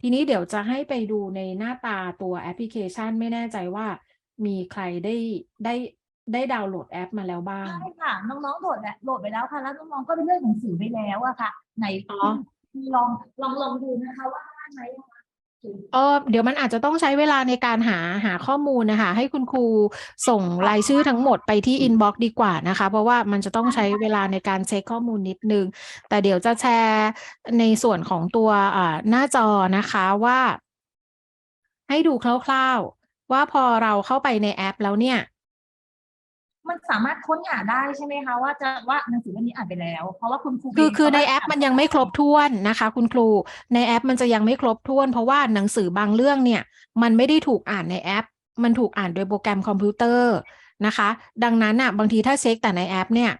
ทีนี้เดี๋ยวจะให้ไปดูในหน้าตาตัวแอปพลิเคชัน ไม่แน่ใจว่ามีใครได้ได้ได้ดาวน์โหลดแอปมาแล้วบ้าง ใช่ค่ะ น้องๆโหลดแล้วโหลดไปแล้วค่ะ แล้วน้องๆก็ไปเลือกหนังสือไปแล้วอะค่ะ ไหนอ๋อลองลองลองดูนะคะว่าได้ไหมอะคะ เออเดี๋ยวมันอาจจะต้องใช้เวลาในการหาหาข้อมูลนะคะ ให้คุณครูส่งรายชื่อทั้งหมดไปที่อินบ็อกซ์ดีกว่านะคะ เพราะว่ามันจะต้องใช้เวลาในการเช็คข้อมูลนิดนึง แต่เดี๋ยวจะแชร์ในส่วนของตัวอ่าหน้าจอนะคะว่า ให้ดูคร่าวๆ ว่าพอเราเข้าไปในแอปแล้วเนี่ย มันสามารถค้นหาได้ใช่ไหมคะว่าจะว่าหนังสือเล่มนี้อ่านไปแล้ว เพราะว่าคุณครูคือเงคือในก็แอปมันยังไม่ครบถ้วนนะคะ คุณครูในแอปมันจะยังไม่ครบถ้วน เพราะว่าหนังสือบางเรื่องเนี่ย มันไม่ได้ถูกอ่านในแอป มันถูกอ่านโดยโปรแกรมคอมพิวเตอร์นะคะ ดังนั้นอะบางทีถ้าเช็คแต่ในแอปเนี่ย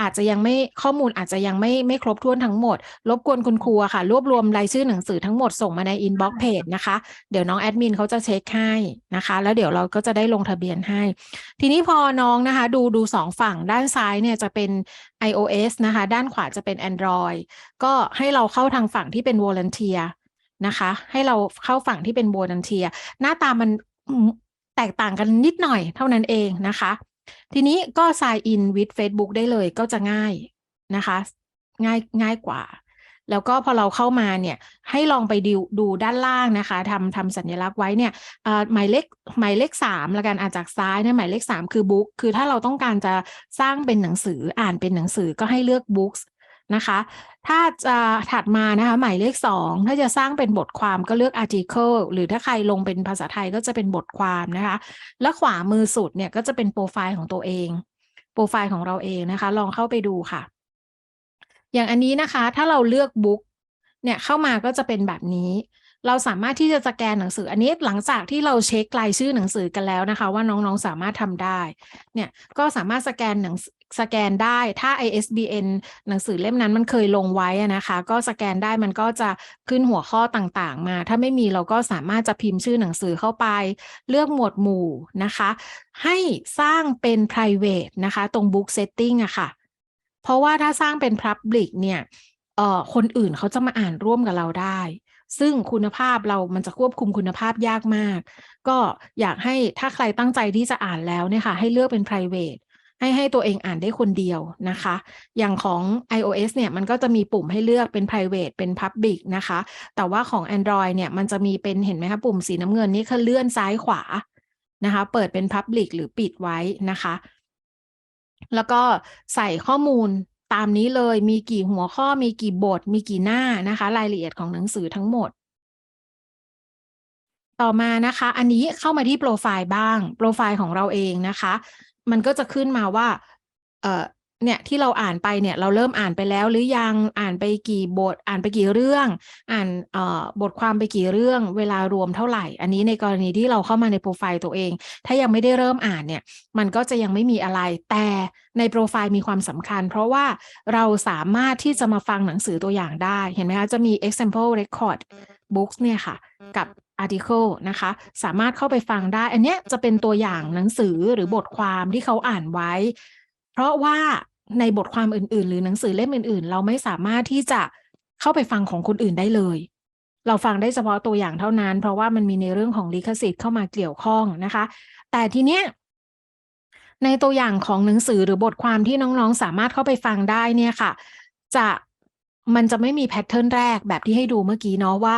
อาจจะยังไม่ข้อมูลอาจจะยังไม่ไม่ครบถ้วนทั้งหมด รบกวนคุณครูค่ะ รวบรวมรายชื่อหนังสือทั้งหมดส่งมาในอินบ็อกซ์เพจนะคะ เดี๋ยวน้องแอดมินเขาจะเช็คให้นะคะ แล้วเดี๋ยวเราก็จะได้ลงทะเบียนให้ ทีนี้พอน้องนะคะ ดูดูสองฝั่งด้านซ้ายเนี่ยจะเป็น iOS นะคะ ด้านขวาจะเป็น Android ก็ให้เราเข้าทางฝั่งที่เป็น Volunteer นะคะ ให้เราเข้าฝั่งที่เป็น Volunteer หน้าตามันแตกต่างกันนิดหน่อยเท่านั้นเองนะคะ ทีนี้ก็ sign in with Facebook ได้เลยก็จะง่ายนะคะ ง่ายง่ายกว่า แล้วก็พอเราเข้ามาเนี่ย ให้ลองไปดูดูด้านล่างนะคะทำทำสัญลักษณ์ไว้เนี่ยหมายเลขหมายเลขสามละกันอาจจากซ้ายเนี่ยหมายเลขสามคือบุ๊กคือถ้าเราต้องการจะสร้างเป็นหนังสืออ่านเป็นหนังสือก็ให้เลือก books นะคะ ถ้าจะถัดมานะคะ หมายเลขสองถ้าจะสร้างเป็นบทความก็เลือก article หรือถ้าใครลงเป็นภาษาไทยก็จะเป็นบทความนะคะ และขวามือสุดเนี่ยก็จะเป็นโปรไฟล์ของตัวเอง โปรไฟล์ของเราเองนะคะ ลองเข้าไปดูค่ะ อย่างอันนี้นะคะ ถ้าเราเลือกบุ๊กเนี่ยเข้ามาก็จะเป็นแบบนี้เราสามารถที่จะสแกนหนังสืออันนี้หลังจากที่เราเช็ครายชื่อหนังสือกันแล้วนะคะ ว่าน้องๆสามารถทำได้ เนี่ยก็สามารถสแกนหนัง สแกนได้ ถ้า ISBN หนังสือเล่มนั้นมันเคยลงไว้นะคะ ก็สแกนได้มันก็จะขึ้นหัวข้อต่างๆ มา ถ้าไม่มีเราก็สามารถจะพิมพ์ชื่อหนังสือเข้าไป เลือกหมวดหมู่นะคะ ให้สร้างเป็น private นะคะ ตรง book setting อะค่ะ เพราะว่าถ้าสร้างเป็น public เนี่ยเอ่อคนอื่นเขาจะมาอ่านร่วมกับเราได้ ซึ่งคุณภาพเรามันจะควบคุมคุณภาพยากมาก ก็อยากให้ถ้าใครตั้งใจที่จะอ่านแล้วเนี่ยค่ะ ให้เลือกเป็น private ให้ให้ตัวเองอ่านได้คนเดียวนะคะ อย่างของ iOS เนี่ยมันก็จะมีปุ่มให้เลือกเป็น private เป็น public นะคะ แต่ว่าของ Android เนี่ยมันจะมีเป็นเห็นไหมคะปุ่มสีน้ำเงินนี่คือเลื่อนซ้ายขวานะคะ เปิดเป็น public หรือปิดไว้นะคะ แล้วก็ใส่ข้อมูลตามนี้เลยมีกี่หัวข้อมีกี่บท มีกี่หน้านะคะ รายละเอียดของหนังสือทั้งหมด ต่อมานะคะ อันนี้เข้ามาที่โปรไฟล์บ้าง โปรไฟล์ของเราเองนะคะ มันก็จะขึ้นมาว่า เอ่อเนี่ยที่เราอ่านไปเนี่ยเราเริ่มอ่านไปแล้วหรือยังอ่านไปกี่บทอ่านไปกี่เรื่อง อ่านเอ่อบทความไปกี่เรื่องเวลารวมเท่าไหร่ อันนี้ในกรณีที่เราเข้ามาในโปรไฟล์ตัวเอง ถ้ายังไม่ได้เริ่มอ่านเนี่ยมันก็จะยังไม่มีอะไร แต่ในโปรไฟล์มีความสำคัญ เพราะว่าเราสามารถที่จะมาฟังหนังสือตัวอย่างได้เห็นไหมคะจะมี example record books เนี่ยค่ะ กับ article นะคะ สามารถเข้าไปฟังได้ อันเนี้ยจะเป็นตัวอย่างหนังสือหรือบทความที่เขาอ่านไว้ เพราะว่าในบทความอื่น ๆ หรือหนังสือเล่มอื่น ๆ เราไม่สามารถที่จะเข้าไปฟังของคนอื่นได้เลย เราฟังได้เฉพาะตัวอย่างเท่านั้น เพราะว่ามันมีในเรื่องของลิขสิทธิ์เข้ามาเกี่ยวข้องนะคะ แต่ทีเนี้ยในตัวอย่างของหนังสือหรือบทความที่น้องๆ สามารถเข้าไปฟังได้เนี่ยค่ะ จะ มันจะไม่มีแพทเทิร์นแรกแบบที่ให้ดูเมื่อกี้เนาะว่า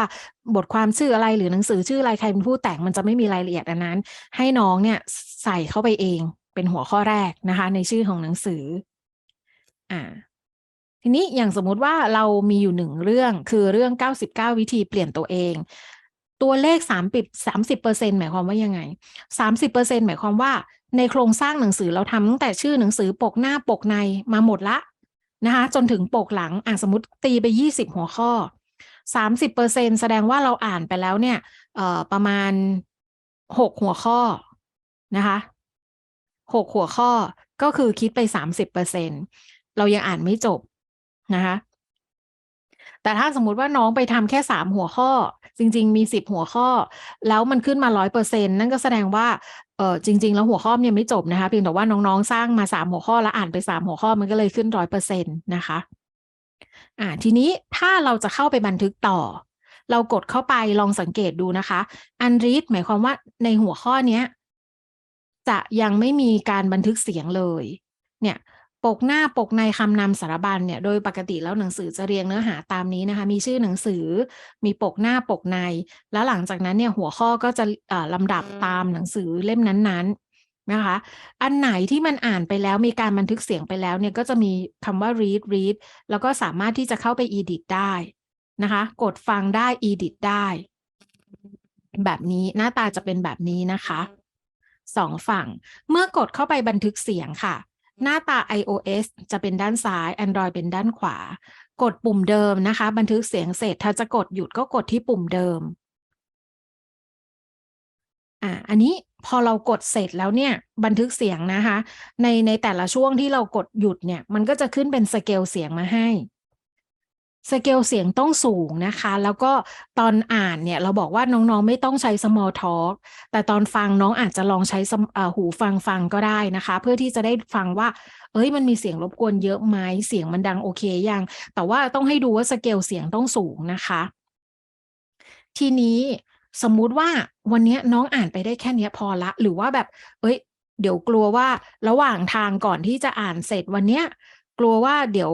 บทความชื่ออะไรหรือหนังสือชื่ออะไรใครเป็นผู้แต่งมันจะไม่มีรายละเอียดอันนั้น ให้น้องเนี่ยใส่เข้าไปเองเป็นหัวข้อแรกนะคะ ในชื่อของหนังสือ อ่า ทีนี้อย่างสมมุติว่าเรามีอยู่หนึ่งเรื่องคือเรื่อง 99 วิธีเปลี่ยนตัวเอง ตัวเลข 30 30เปอร์เซ็นหมายความว่ายังไง 30เปอร์เซ็นหมายความว่าในโครงสร้างหนังสือเราทำตั้งแต่ชื่อหนังสือปกหน้าปกในมาหมดละ นะคะจนถึงปกหลังอะสมมติตีไป 20 หัวข้อ 30เปอร์เซ็นแสดงว่าเราอ่านไปแล้วเนี่ยเอ่อประมาณ 6 หัวข้อนะคะ6หัวข้อก็คือคิดไป 30เปอร์เซ็นเรายังอ่านไม่จบนะคะแต่ถ้าสมมุติว่าน้องไปทำแค่สามหัวข้อ จริง ๆ มีสิบหัวข้อ แล้วมันขึ้นมาร้อยเปอร์เซ็นนั่นก็แสดงว่า เออจริง ๆ แล้วหัวข้อเนยังไม่จบนะคะ เพียงแต่ว่าน้องๆ สร้างมาสามหัวข้อแล้วอ่านไปสามหัวข้อมันก็เลยขึ้นร้อยเปอร์เซ็นต์นะคะอ่าทีนี้ถ้าเราจะเข้าไปบันทึกต่อ เรากดเข้าไปลองสังเกตดูนะคะอันรีดหมายความว่าในหัวข้อเนี้ย จะยังไม่มีการบันทึกเสียงเลย เนี่ย ปกหน้าปกในคำนำสารบัญเนี่ยโดยปกติแล้วหนังสือจะเรียงเนื้อหาตามนี้นะคะ มีชื่อหนังสือ มีปกหน้าปกใน แล้วหลังจากนั้นเนี่ยหัวข้อก็จะลำดับตามหนังสือเล่มนั้นๆนะคะ อันไหนที่มันอ่านไปแล้วมีการบันทึกเสียงไปแล้วเนี่ยก็จะมีคำว่า read read แล้วก็สามารถที่จะเข้าไป edit ได้นะคะ กดฟังได้ edit ได้ แบบนี้หน้าตาจะเป็นแบบนี้นะคะสองฝั่งเมื่อกดเข้าไปบันทึกเสียงค่ะ หน้าตา iOS จะเป็นด้านซ้าย Android เป็นด้านขวา กดปุ่มเดิมนะคะ บันทึกเสียงเสร็จ ถ้าจะกดหยุดก็กดที่ปุ่มเดิม อ่า อันนี้พอเรากดเสร็จแล้วเนี่ย บันทึกเสียงนะคะ ในในแต่ละช่วงที่เรากดหยุดเนี่ย มันก็จะขึ้นเป็นสเกลเสียงมาให้ สเกลเสียงต้องสูงนะคะ แล้วก็ตอนอ่านเนี่ยเราบอกว่าน้องๆไม่ต้องใช้ small talk แต่ตอนฟังน้องอาจจะลองใช้หูฟังฟังก็ได้นะคะ เพื่อที่จะได้ฟังว่า เอ้ยมันมีเสียงรบกวนเยอะไหมเสียงมันดังโอเคยัง แต่ว่าต้องให้ดูว่าสเกลเสียงต้องสูงนะคะ ทีนี้สมมุติว่าวันนี้น้องอ่านไปได้แค่นี้พอละ หรือว่าแบบ เอ้ย เดี๋ยวกลัวว่าระหว่างทางก่อนที่จะอ่านเสร็จวันเนี้ยกลัวว่าเดี๋ยว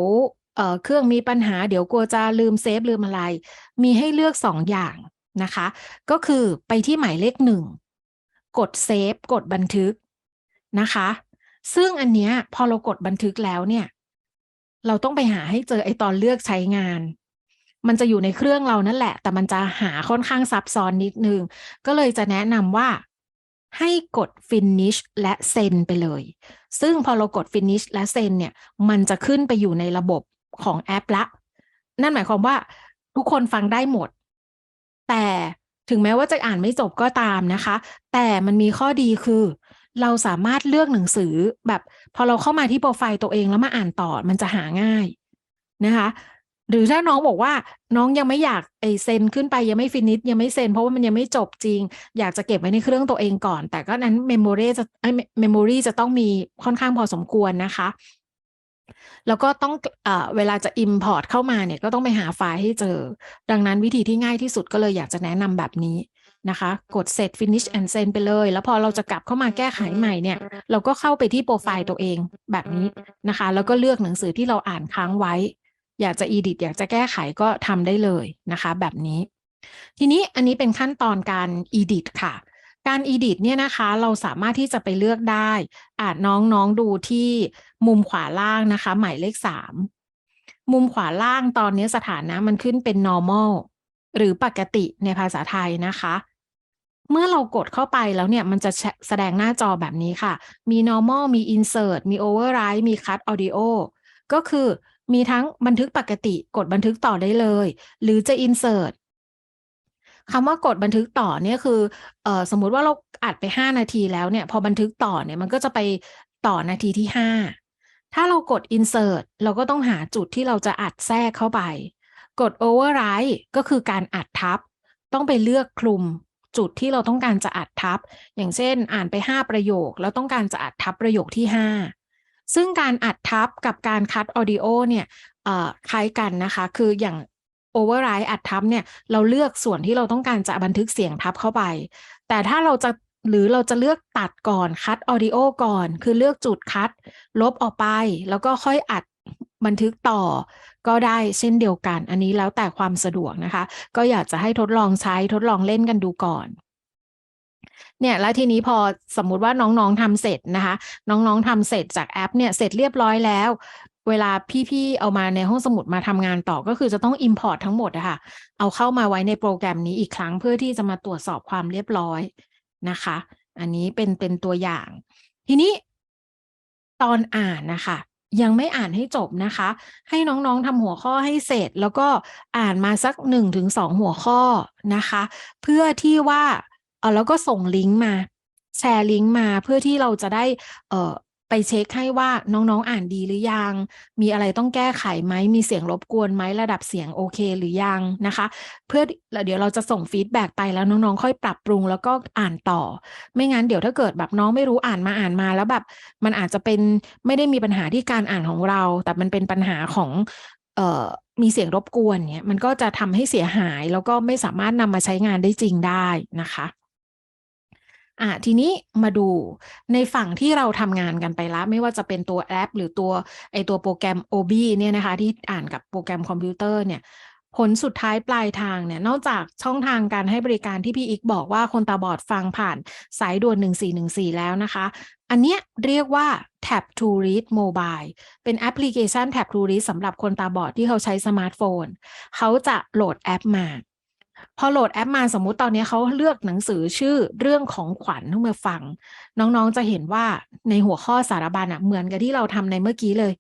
เอ่อเครื่องมีปัญหาเดี๋ยวกลัวจะลืมเซฟลืมอะไร มีให้เลือกสองอย่างนะคะ ก็คือไปที่หมายเลขหนึ่งกดเซฟกดบันทึกนะคะ ซึ่งอันเนี้ยพอเรากดบันทึกแล้วเนี่ย เราต้องไปหาให้เจอไอตอนเลือกใช้งาน มันจะอยู่ในเครื่องเรานั่นแหละ แต่มันจะหาค่อนข้างซับซ้อนนิดนึง ก็เลยจะแนะนำว่าให้กด finish และ send ไปเลย ซึ่งพอเรากด finish และ send เนี่ย มันจะขึ้นไปอยู่ในระบบ ของแอปละ นั่นหมายความว่าทุกคนฟังได้หมด แต่ถึงแม้ว่าจะอ่านไม่จบก็ตามนะคะ แต่มันมีข้อดีคือ เราสามารถเลือกหนังสือแบบพอเราเข้ามาที่โปรไฟล์ตัวเองแล้วมาอ่านต่อมันจะหาง่ายนะคะหรือถ้าน้องบอกว่าน้องยังไม่อยากไอเซ็นขึ้นไปยังไม่ฟินิชยังไม่เซ็นเพราะว่ามันยังไม่จบจริง อยากจะเก็บไว้ในเครื่องตัวเองก่อน แต่ก็นั้นเมมโมรีจะไอเมมโมรีจะต้องมีค่อนข้างพอสมควรนะคะ แล้วก็ต้องเอ่อเวลาจะ Import เข้ามาเนี่ยก็ต้องไปหาไฟล์ให้เจอ ดังนั้นวิธีที่ง่ายที่สุดก็เลยอยากจะแนะนำแบบนี้นะคะ กด set finish and send ไปเลย แล้วพอเราจะกลับเข้ามาแก้ไขใหม่เนี่ย เราก็เข้าไปที่โปรไฟล์ตัวเองแบบนี้นะคะ แล้วก็เลือกหนังสือที่เราอ่านค้างไว้ อยากจะ edit อยากจะแก้ไขก็ทำได้เลยนะคะ แบบนี้ ทีนี้อันนี้เป็นขั้นตอนการ edit ค่ะ การ edit เนี่ยนะคะเราสามารถที่จะไปเลือกได้ อาจน้องๆดูที่มุมขวาล่างนะคะ หมายเลขสามมุมขวาล่างตอนนี้สถานะมันขึ้นเป็น normal หรือปกติในภาษาไทยนะคะ เมื่อเรากดเข้าไปแล้วเนี่ย มันจะแสดงหน้าจอแบบนี้ค่ะ มี normal มี insert มี override มี cut audio ก็คือมีทั้งบันทึกปกติกดบันทึกต่อได้เลย หรือจะ insert คำว่ากดบันทึกต่อเนี่ยคือเออสมมุติว่าเราอัดไป5นาทีแล้วเนี่ย พอบันทึกต่อเนี่ยมันก็จะไปต่อนาทีที่5ถ้าเรากด insert เราก็ต้องหาจุดที่เราจะอัดแทรกเข้าไป กด override ก็คือการอัดทับ ต้องไปเลือกคลุมจุดที่เราต้องการจะอัดทับ อย่างเช่นอ่านไป 5 ประโยค แล้วต้องการจะอัดทับประโยคที่ 5 ซึ่งการอัดทับกับการคัดออดิโอเนี่ยคล้ายกันนะคะ คืออย่าง override อัดทับเนี่ยเราเลือกส่วนที่เราต้องการจะบันทึกเสียงทับเข้าไป แต่ถ้าเราจะหรือเราจะเลือกตัดก่อนคัดออดิโอก่อน คือเลือกจุดคัด ลบออกไป แล้วก็ค่อยอัดบันทึกต่อก็ได้เช่นเดียวกัน อันนี้แล้วแต่ความสะดวกนะคะ ก็อยากจะให้ทดลองใช้ทดลองเล่นกันดูก่อนเนี่ยแล้วทีนี้พอสมมุติว่าน้องๆทำเสร็จนะคะ น้องๆทำเสร็จจากแอปเนี่ยเสร็จเรียบร้อยแล้ว เวลาพี่ๆเอามาในห้องสมุดมาทำงานต่อก็คือจะต้อง Import ทั้งหมดอะค่ะ เอาเข้ามาไว้ในโปรแกรมนี้อีกครั้งเพื่อที่จะมาตรวจสอบความเรียบร้อยนะคะ อันนี้เป็นเป็นตัวอย่าง ทีนี้ตอนอ่านนะคะยังไม่อ่านให้จบนะคะ ให้น้องๆทำหัวข้อให้เสร็จ แล้วก็อ่านมาสักหนึ่งถึงสองหัวข้อนะคะ เพื่อที่ว่าเออแล้วก็ส่งลิงก์มา แชร์ลิงก์มาเพื่อที่เราจะได้เออ ไปเช็คให้ว่าน้องๆอ่านดีหรือยัง มีอะไรต้องแก้ไขไหม มีเสียงรบกวนไหมระดับเสียงโอเคหรือยังนะคะ เพื่อเดี๋ยวเราจะส่งฟีดแบ็กไปแล้วน้องๆ ค่อยปรับปรุงแล้วก็อ่านต่อ ไม่งั้นเดี๋ยวถ้าเกิดแบบน้องไม่รู้อ่านมาอ่านมาแล้วแบบ มันอาจจะเป็นไม่ได้มีปัญหาที่การอ่านของเรา แต่มันเป็นปัญหาของเอ่อมีเสียงรบกวนเนี่ยมันก็จะทำให้เสียหายแล้วก็ไม่สามารถนำมาใช้งานได้จริงได้นะคะ อะทีนี้มาดูในฝั่งที่เราทำงานกันไปล้วไม่ว่าจะเป็นตัวแอป หรือตัวไอตัวโปรแกรม OB เนี่ยนะคะ ที่อ่านกับโปรแกรมคอมพิวเตอร์เนี่ยผลสุดท้ายปลายทางเนี่ย นอกจากช่องทางการให้บริการที่พี่อีกบอกว่าคนตาบอดฟังผ่านสายด่วน 1414 แล้วนะคะ อันเนี้ยเรียกว่า Tap to Read Mobile เป็นแอปพลิเคชัน Tap to Read สำหรับคนตาบอดที่เขาใช้สมาร์ทโฟน เขาจะโหลดแอปมา พอโหลดแอปมาสมมุติตอนนี้เขาเลือกหนังสือชื่อเรื่องของขวัญทุกเมื่อฟัง น้องๆจะเห็นว่าในหัวข้อสารบัญอะเหมือนกับที่เราทำในเมื่อกี้เลย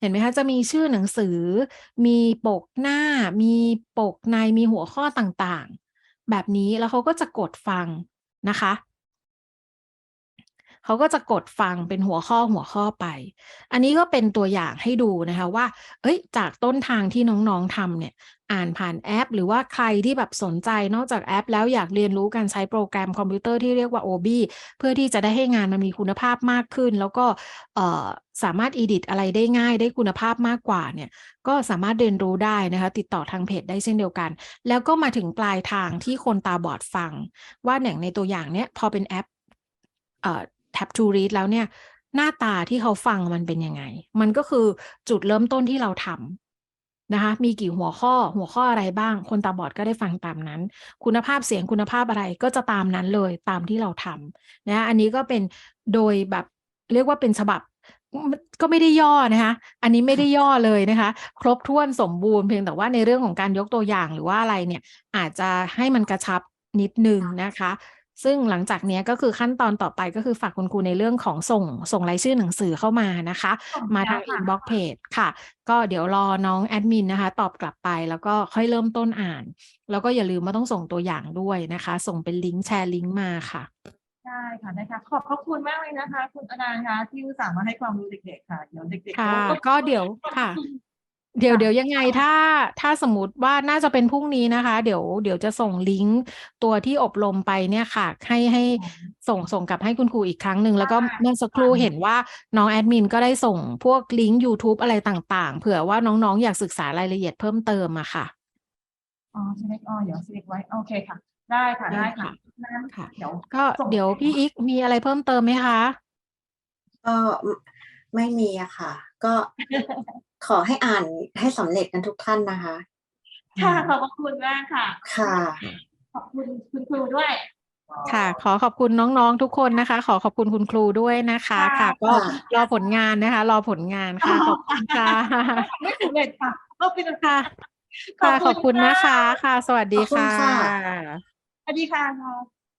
เห็นไหมคะจะมีชื่อหนังสือ มีปกหน้า มีปกในมีหัวข้อต่างๆ แบบนี้แล้วเขาก็จะกดฟังนะคะ เขาก็จะกดฟังเป็นหัวข้อหัวข้อไป อันนี้ก็เป็นตัวอย่างให้ดูนะคะว่า เอ้ย จากต้นทางที่น้องๆทำเนี่ย อ่านผ่านแอป หรือว่าใครที่แบบสนใจนอกจากแอป แล้วอยากเรียนรู้การใช้โปรแกรมคอมพิวเตอร์ที่เรียกว่า OB เพื่อที่จะได้ให้งานมันมีคุณภาพมากขึ้น แล้วก็สามารถ edit อะไรได้ง่ายได้คุณภาพมากกว่าเนี่ย ก็สามารถเรียนรู้ได้นะคะ ติดต่อทางเพจได้เช่นเดียวกัน แล้วก็มาถึงปลายทางที่คนตาบอดฟัง ว่าอย่างในตัวอย่างเนี้ยพอเป็นแอป Tap to Read แล้วเนี่ย หน้าตาที่เขาฟังมันเป็นยังไง มันก็คือจุดเริ่มต้นที่เราทำนะคะ มีกี่หัวข้อหัวข้ออะไรบ้าง คนตาบอดก็ได้ฟังตามนั้น คุณภาพเสียงคุณภาพอะไรก็จะตามนั้นเลยตามที่เราทำนะอันนี้ก็เป็นโดยแบบเรียกว่าเป็นฉบับก็ไม่ได้ย่อนะคะ อันนี้ไม่ได้ย่อเลยนะคะ ครบถ้วนสมบูรณ์เพียงแต่ว่าในเรื่องของการยกตัวอย่างหรือว่าอะไรเนี่ย อาจจะให้มันกระชับนิดนึงนะคะ ซึ่งหลังจากเนี้ยก็คือขั้นตอนต่อไปก็คือฝากคุณครูในเรื่องของส่งส่งรายชื่อหนังสือเข้ามานะคะส่งมาแล้วทางค่ะ inbox page ค่ะ ก็เดี๋ยวรอน้องแอดมินนะคะ ตอบกลับไปแล้วก็ค่อยเริ่มต้นอ่าน แล้วก็อย่าลืมว่าต้องส่งตัวอย่างด้วยนะคะ ส่งเป็นลิงก์แชร์ลิงก์มาค่ะได้ค่ะได้ค่ะขอบพระคุณมากเลยนะคะ คุณอนันต์คะที่อุตส่าห์มาให้ความรู้เด็กๆค่ะเดี๋ยวเด็กๆค่ะเขาก็เดี๋ยวค่ะ เดี๋ยวเดี๋ยวยังไงถ้าถ้าสมมติว่าน่าจะเป็นพรุ่งนี้นะคะ เดี๋ยวเดี๋ยวจะส่งลิงก์ตัวที่อบรมไปเนี่ยค่ะ ให้ให้ส่งส่งกลับให้คุณครูอีกครั้งหนึ่งแล้วก็เมื่อสักครู่เห็นว่าน้องแอดมินก็ได้ส่งพวกลิงก์ YouTube อะไรต่างๆ เผื่อว่าน้องๆ อยากศึกษารายละเอียดเพิ่มเติมอะค่ะอ๋อ select อ๋อเดี๋ยว select ไว้ โอเคค่ะ ได้ค่ะได้ได้ค่ะค่ะนั้นค่ะเดี๋ยวก็ส่งเดี๋ยวพี่อีกมีอะไรเพิ่มเติมไหมคะก็ ไม่มีอะค่ะ ก็ขอให้อ่านให้สำเร็จกันทุกท่านนะคะ ค่ะขอบพระคุณมากค่ะ ค่ะ ขอบคุณคุณครูด้วย ค่ะ ขอขอบคุณน้องๆทุกคนนะคะ ขอขอบคุณคุณครูด้วยนะคะ ค่ะ ค่ะ ก็ค่ะรอผลงานนะคะ รอผลงานค่ะ ขอบคุณค่ะไม่สำเร็จค่ะขอบคุณค่ะ ค่ะ ขอบคุณมากนะคะ ค่ะ สวัสดีขอบคุณค่ะ ค่ะ สวัสดีค่ะ